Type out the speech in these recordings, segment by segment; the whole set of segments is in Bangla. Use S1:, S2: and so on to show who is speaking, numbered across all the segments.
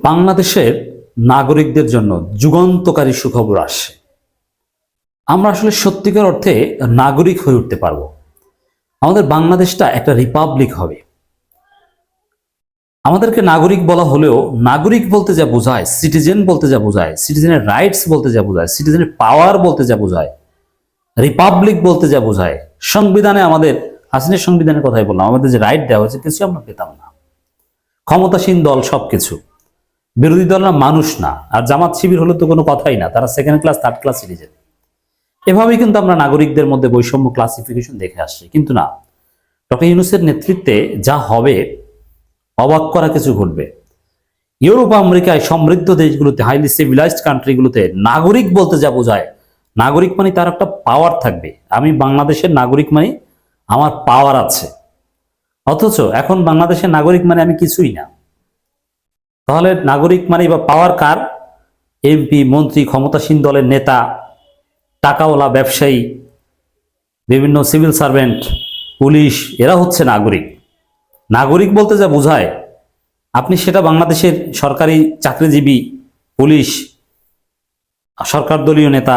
S1: বাংলাদেশের নাগরিকদের জন্য যুগান্তকারী সুখবর আসছে আমরা আসলে সত্যিকার অর্থে নাগরিক হয়ে উঠতে পারব। আমাদের বাংলাদেশটা একটা রিপাবলিক হবে। আমাদেরকে নাগরিক বলা হলেও নাগরিক বলতে যা বোঝায়, সিটিজেন বলতে যা বোঝায়, সিটিজেনের রাইটস বলতে যা বোঝায়, সিটিজেনের পাওয়ার বলতে যা বোঝায়, রিপাবলিক বলতে যা বোঝায়, সংবিধানে আমাদের, হাসিনের সংবিধানের কথাই বললাম, আমাদের যে রাইট দেওয়া হয়েছে, কিছু আমরা পেতাম না। ক্ষমতাসীন দল সবকিছু। বিরোধী দলরা মানুষ না। আর জামাত শিবির হলে তো কোনো কথাই না। তারা second class third class citizen এভাবেই কিন্তু আমরা নাগরিকদের মধ্যে বৈষম্য ক্লাসিফিকেশন দেখে আসছি। কিন্তু না, ডক্টর ইউনুসের নেতৃত্বে যা হবে, অবাক করা কিছু ঘটবে। ইউরোপ, আমেরিকায় সমৃদ্ধ দেশগুলোতে হাইলি সিভিলাইজড কান্ট্রিগুলোতে নাগরিক বলতে যা বোঝায়, নাগরিক মানে তার একটা পাওয়ার থাকবে। আমি বাংলাদেশের নাগরিক মানে আমার পাওয়ার আছে। অথচ এখন বাংলাদেশের নাগরিক মানে আমি কিছুই না। তাহলে নাগরিক মানে বা পাওয়ার কার? এমপি মন্ত্রী, ক্ষমতাসীন দলের নেতা, টাকাওয়ালা, ব্যবসায়ী, বিভিন্ন সিভিল সার্ভেন্ট পুলিশ, এরা হচ্ছে নাগরিক। নাগরিক বলতে যা বোঝায়, আপনি সেটা বাংলাদেশের সরকারি চাকরিজীবী, পুলিশ, সরকার দলীয় নেতা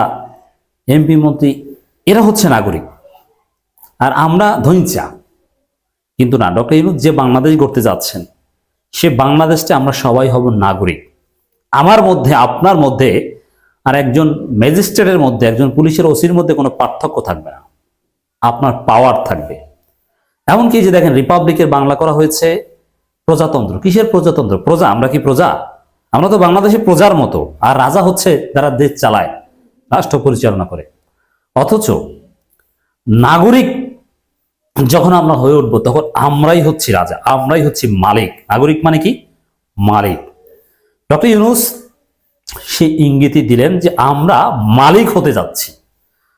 S1: এমপি মন্ত্রী, এরা হচ্ছে নাগরিক। আর আমরা ধৈঞ্চা কিন্তু না, ডক্টর ইউনুস, যে বাংলাদেশ গড়তে যাচ্ছেন সে বাংলাদেশটা আমরা সবাই হব নাগরিক। আমার মধ্যে, আপনার মধ্যে আর একজন ম্যাজিস্ট্রেটের মধ্যে, একজন পুলিশের ওসির মধ্যে কোনো পার্থক্য থাকবে না। আপনার পাওয়ার থাকবে। এমনকি যে দেখেন রিপাবলিকের বাংলা করা হয়েছে প্রজাতন্ত্র। কিসের প্রজাতন্ত্র? প্রজা, আমরা কি প্রজা? আমরা তো বাংলাদেশে প্রজার মতো। আর রাজা হচ্ছে যারা দেশ চালায়, রাষ্ট্র পরিচালনা করে। অথচ নাগরিক যখন আমরা হয়ে উঠবো, তখন আমরাই হচ্ছি রাজা, আমরাই হচ্ছি মালিক। নাগরিক মানে কি? মালিক। ডক্টর ইউনুস সে ইঙ্গিতই দিলেন যে আমরা মালিক হতে যাচ্ছি।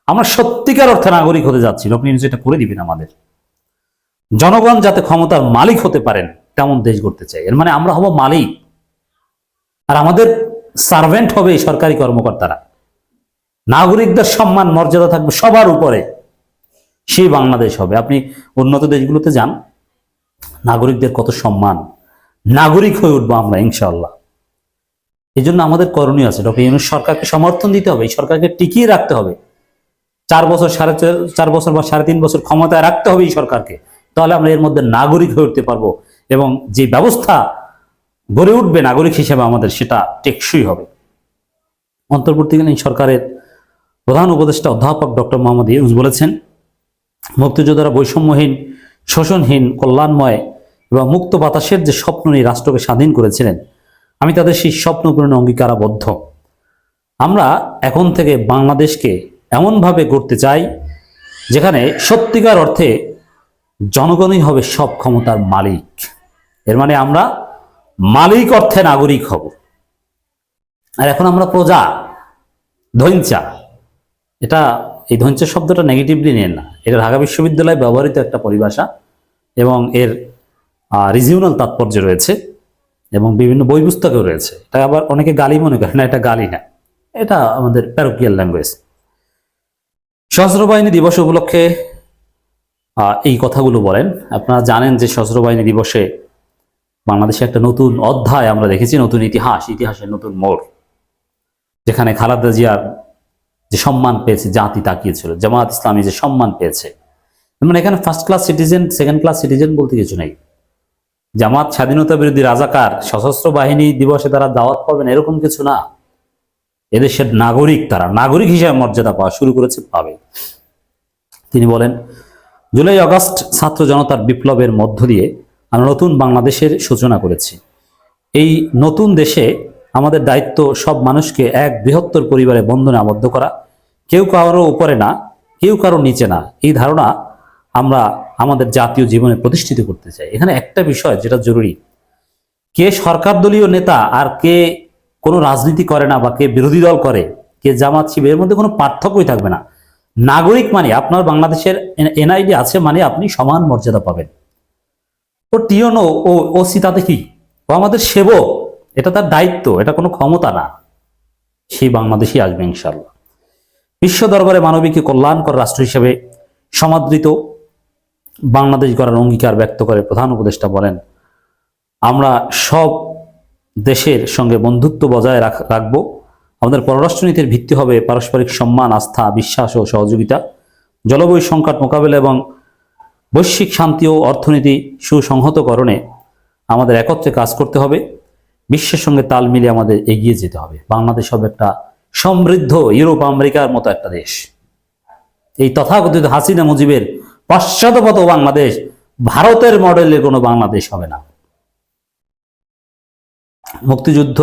S1: আমরা সত্যিকার অর্থে নাগরিক হতে যাচ্ছি। ডক্টর ইউনুস এটা করে দিবেন আমাদের। জনগণ যাতে ক্ষমতার মালিক হতে পারেন, তেমন দেশ গড়তে চাই। এর মানে আমরা হব মালিক। আর আমাদের সার্ভেন্ট হবে সরকারি কর্মকর্তারা। নাগরিকদের সম্মান, মর্যাদা থাকবে সবার উপরে। সেই বাংলাদেশ হবে। আপনি উন্নত দেশগুলোতে যান, নাগরিকদের কত সম্মান। নাগরিক হয়ে উঠবো আমরা, ইনশাআল্লাহ। এই জন্য আমাদের করণীয় আছে, ডক্টর ইউনুস সরকারকে সমর্থন দিতে হবে, এই সরকারকে টিকিয়ে রাখতে হবে। চার বছর, সাড়ে চার বছর বা সাড়ে তিন বছর ক্ষমতায় রাখতে হবে এই সরকারকে, তাহলে আমরা এর মধ্যে নাগরিক হয়ে উঠতে পারব এবং যে ব্যবস্থা গড়ে উঠবে নাগরিক হিসেবে আমাদের, সেটা টেকসই হবে। অন্তর্বর্তীকালীন সরকারের প্রধান উপদেষ্টা অধ্যাপক ডক্টর মোহাম্মদ ইউনুস বলেছেন মুক্তিযোদ্ধারা বৈষম্যহীন, শোষণহীন, কল্যাণময় এবং মুক্ত বাতাসের যে স্বপ্ন নিয়ে রাষ্ট্রকে স্বাধীন করেছিলেন, আমি তাদের সেই স্বপ্ন পূরণে অঙ্গীকারাবদ্ধ। আমরা এখন থেকে বাংলাদেশকে এমনভাবে গড়তে চাই, যেখানে সত্যিকার অর্থে জনগণই হবে সব ক্ষমতার মালিক। এর মানে আমরা মালিক অর্থে নাগরিক হব। আর এখন আমরা প্রজা ধৈঞ্চা এটা এই ধৈঞ্চা শব্দটা নেগেটিভলি নেন না। এটা ঢাকা বিশ্ববিদ্যালয়ে ব্যবহৃত একটা পরিভাষা এবং এর রিজিওনাল তাৎপর্য রয়েছে এবং বিভিন্ন বই পুস্তকেও রয়েছে। এটা আবার অনেকে গালি মনে করে না, এটা গালি না। এটা আমাদের প্যারোকিয়াল ল্যাঙ্গুয়েজ সশস্ত্র বাহিনী দিবস উপলক্ষে এই কথাগুলো বলেন। আপনারা জানেন যে সশস্ত্র বাহিনী দিবসে বাংলাদেশে একটা নতুন অধ্যায় আমরা দেখেছি, নতুন ইতিহাস, ইতিহাসের নতুন মোড়, যেখানে খালাদা জিয়ার যে সম্মান পেয়েছে, জাতি তাকিয়েছিল জামাত ইসলামী যে সম্মান পেয়েছে। মানে এখানে first class citizen second class citizen বলতে কিছু নেই। জামাত স্বাধীনতা বিরোধী রাজাকার, সশস্ত্র বাহিনী দিবসে তারা দাওয়াত পাবেন এরকম কিছু না। এদেশের নাগরিক তারা, নাগরিক হিসেবে মর্যাদা পাওয়া শুরু করেছে পাবে তিনি বলেন, জুলাই আগস্ট ছাত্র জনতার বিপ্লবের মধ্য দিয়ে আমরা নতুন বাংলাদেশের সূচনা করেছি। এই নতুন দেশে আমাদের দায়িত্ব সব মানুষকে এক বৃহত্তর পরিবারে বন্ধনে আবদ্ধ করা। কেউ কারও উপরে না, কেউ কারও নিচে না। এই ধারণা আমরা আমাদের জাতীয় জীবনে প্রতিষ্ঠিত করতে চাই। এখানে একটা বিষয় যেটা জরুরি। কে সরকার দলীয় নেতা আর কে কোনো রাজনীতি করে না বা কে বিরোধী দল করে, কে জামাত এর মধ্যে কোনো পার্থক্যই থাকবে না। নাগরিক মানে আপনার বাংলাদেশের এনআইডি আছে মানে আপনি সমান মর্যাদা পাবেন। ও টিয়নো ও ওসি তাতে কি? ও আমাদের সেবক। এটা তার দায়িত্ব, এটা কোনো ক্ষমতা না। সেই বাংলাদেশই আসবে ইনশাল্লাহ বিশ্ব দরবারে মানবিক কল্যাণকর রাষ্ট্র হিসেবে সমাদৃত বাংলাদেশ গড়ার অঙ্গীকার ব্যক্ত করে প্রধান উপদেষ্টা বলেন, আমরা সব দেশের সঙ্গে বন্ধুত্ব বজায় রাখ- রাখব। আমাদের পররাষ্ট্রনীতির ভিত্তি হবে পারস্পরিক সম্মান, আস্থা, বিশ্বাস ও সহযোগিতা। জলবায়ু সংকট মোকাবেলা এবং বৈশ্বিক শান্তি ও অর্থনীতি সুসংহতকরণে আমাদের একত্রে কাজ করতে হবে। বিশ্বের সঙ্গে তাল মিলিয়ে আমাদের এগিয়ে যেতে হবে। বাংলাদেশ হবে একটা সমৃদ্ধ ইউরোপ, আমেরিকার মতো একটা দেশ। এই তথাকথিত হাসিনা মুজিবের পশ্চাৎপদ বাংলাদেশ ভারতের মডেলের কোনো বাংলাদেশ হবে না। মুক্তিযুদ্ধ,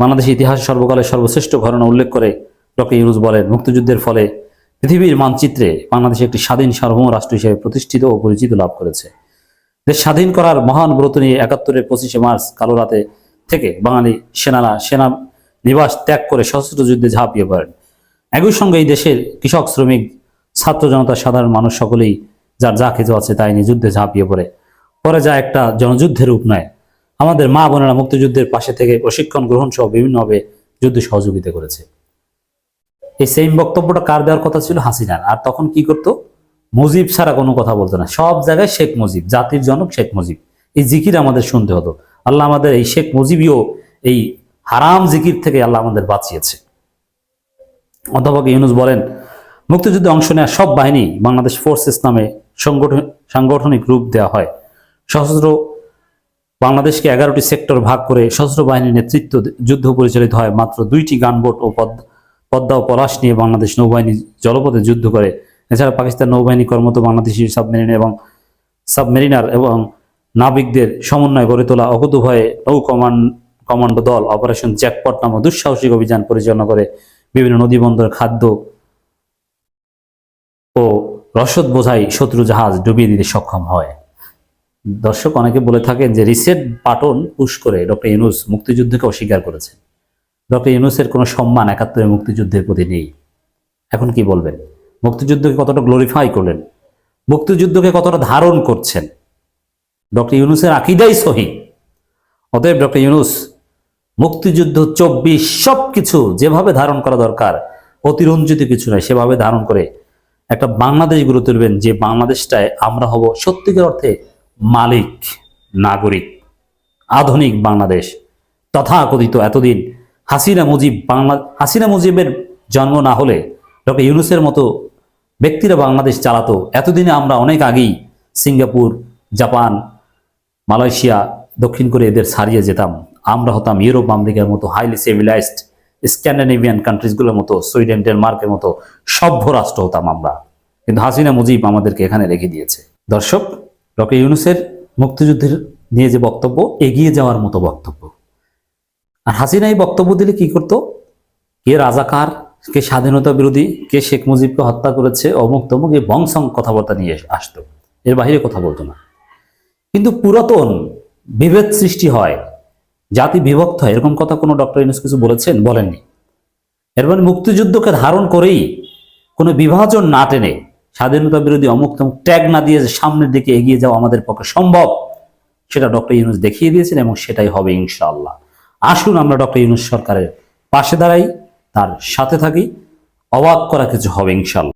S1: বাংলাদেশ ইতিহাস সর্বকালের সর্বশ্রেষ্ঠ ঘটনা উল্লেখ করে ডক্টর ইউনুস বলেন, মুক্তিযুদ্ধের ফলে পৃথিবীর মানচিত্রে বাংলাদেশ একটি স্বাধীন সার্বভৌম রাষ্ট্র হিসেবে প্রতিষ্ঠিত ও পরিচিত লাভ করেছে। দেশ স্বাধীন করার মহান ব্রত নিয়ে একাত্তরের পঁচিশে মার্চ কালো রাতে থেকে বাঙালি সেনারা, সেনা নিবাস ত্যাগ করে সশস্ত্র যুদ্ধে ঝাঁপিয়ে পড়েন। একই সঙ্গে এই দেশের কৃষক, শ্রমিক, ছাত্র জনতা, সাধারণ মানুষ সকলেই যার যা কিছু আছে তাই নিয়ে যুদ্ধে ঝাঁপিয়ে পড়ে। পরে যা একটা জনযুদ্ধের রূপ নেয়। আমাদের মা বোনেরা মুক্তিযুদ্ধের পাশে থেকে প্রশিক্ষণ গ্রহণ সহ বিভিন্নভাবে যুদ্ধে সহযোগিতা করেছে। এই সেম বক্তব্যটা কার দেওয়ার কথা ছিল? হাসিনার। আর তখন কি করতো? মুজিব ছাড়া কোনো কথা বলতো না। সব জায়গায় শেখ মুজিব, জাতির জনক শেখ মুজিব। এই জিকির আমাদের শুনতে হতো। আল্লাহ আমাদের এই শেখ মুজিবিও এই হারাম জিকির থেকে আল্লাহ আমাদের বাঁচিয়েছে। অধ্যাপক ইউনুস বলেন, মুক্তিযুদ্ধে অংশ নেওয়া সব বাহিনী বাংলাদেশ ফোর্সেস নামে সংগঠন, সাংগঠনিক রূপ দেওয়া হয়। সশস্ত্র বাংলাদেশকে এগারোটি সেক্টর ভাগ করে সশস্ত্র বাহিনীর নেতৃত্ব যুদ্ধ পরিচালিত হয়। মাত্র দুইটি গানবোট ও পদ্মা পদ্মা ও পলাশ নিয়ে বাংলাদেশ নৌবাহিনী জলপথে যুদ্ধ করে। এছাড়া পাকিস্তান নৌবাহিনী কর্মত বাংলাদেশি সাবমেরিন এবং সাবমেরিনার এবং নাবিকদের সমন্বয় গড়ে তোলা অকুতভয়ে নৌ কমান্ড কমান্ডো দল অপারেশন জ্যাকপট নামক দুঃসাহসিক অভিযান পরিচালনা করে বিভিন্ন নদী বন্দর, খাদ্য ও রসদ বোঝাই শত্রু জাহাজ ডুবিয়ে দিতে সক্ষম হয়। দর্শক, অনেকে বলে থাকেন যে রিসেট বাটন পুশ করে ডক্টর ইউনুস মুক্তিযুদ্ধকে অস্বীকার করেছেন। ডক্টর ইউনুসের কোনো সম্মান একাত্তরে মুক্তিযুদ্ধের প্রতি নেই। এখন কি বলবেন? মুক্তিযুদ্ধকে কতটা গ্লোরিফাই করলেন? মুক্তিযুদ্ধকে কতটা ধারণ করছেন? ডক্টর ইউনুসের আকিদাই সহি। অতএব ডক্টর ইউনুস, মুক্তিযুদ্ধ, চব্বিশ সব কিছু যেভাবে ধারণ করা দরকার, অতিরঞ্জিত কিছু নয়, সেভাবে ধারণ করে একটা বাংলাদেশ গড়ে তুলবেন যে বাংলাদেশটায় আমরা হব সত্যিকার অর্থে মালিক, নাগরিক, আধুনিক বাংলাদেশ। তথাকথিত এতদিন হাসিনা মুজিব বাংলা, হাসিনা মুজিবের জন্ম না হলে ডক্টর ইউনুসের মতো ব্যক্তিরা বাংলাদেশ চালাতো। এতদিনে আমরা অনেক আগেই সিঙ্গাপুর, জাপান মালয়েশিয়া, দক্ষিণ কোরিয়া এদের ছাড়িয়ে যেতাম। আমরা হতাম ইউরোপ, আমেরিকার মতো হাইলি সিভিলাইজড স্ক্যান্ডিনেভিয়ান কান্ট্রিজগুলোর মতো সুইডেন ডেনমার্কের মতো সভ্য রাষ্ট্র হতাম আমরা। কিন্তু হাসিনা মুজিব আমাদেরকে এখানে রেখে দিয়েছে। দর্শক, ডক্টর ইউনুসের মুক্তিযুদ্ধের নিয়ে যে বক্তব্য, এগিয়ে যাওয়ার মতো বক্তব্য। আর হাসিনা এই বক্তব্য দিলে কি করতো? কে রাজাকার, কে স্বাধীনতা বিরোধী, কে শেখ মুজিবকে হত্যা করেছে অমুক তমুক এই বংশং কথাবার্তা নিয়ে আসতো। এর বাইরে কথা বলতো না। কিন্তু পুরাতন বিভেদ সৃষ্টি হয়, জাতি বিভক্ত হয়, এরকম কথা কোনো ডক্টর ইউনুস কিছু বলেছেন? বলেননি। এর মানে মুক্তিযুদ্ধকে ধারণ করেই কোনো বিভাজন না টেনে স্বাধীনতা বিরোধী অমুক তমুক ট্যাগ না দিয়ে যে সামনের দিকে এগিয়ে যাওয়া আমাদের পক্ষে সম্ভব, সেটা ডক্টর ইউনুস দেখিয়ে দিয়েছেন এবং সেটাই হবে ইনশাআল্লাহ। আসুন আমরা ডক্টর ইউনুস সরকারের পাশে দাঁড়াই, তার সাথে থাকি, অবাক করা কিছু হবে ইনশাআল্লাহ।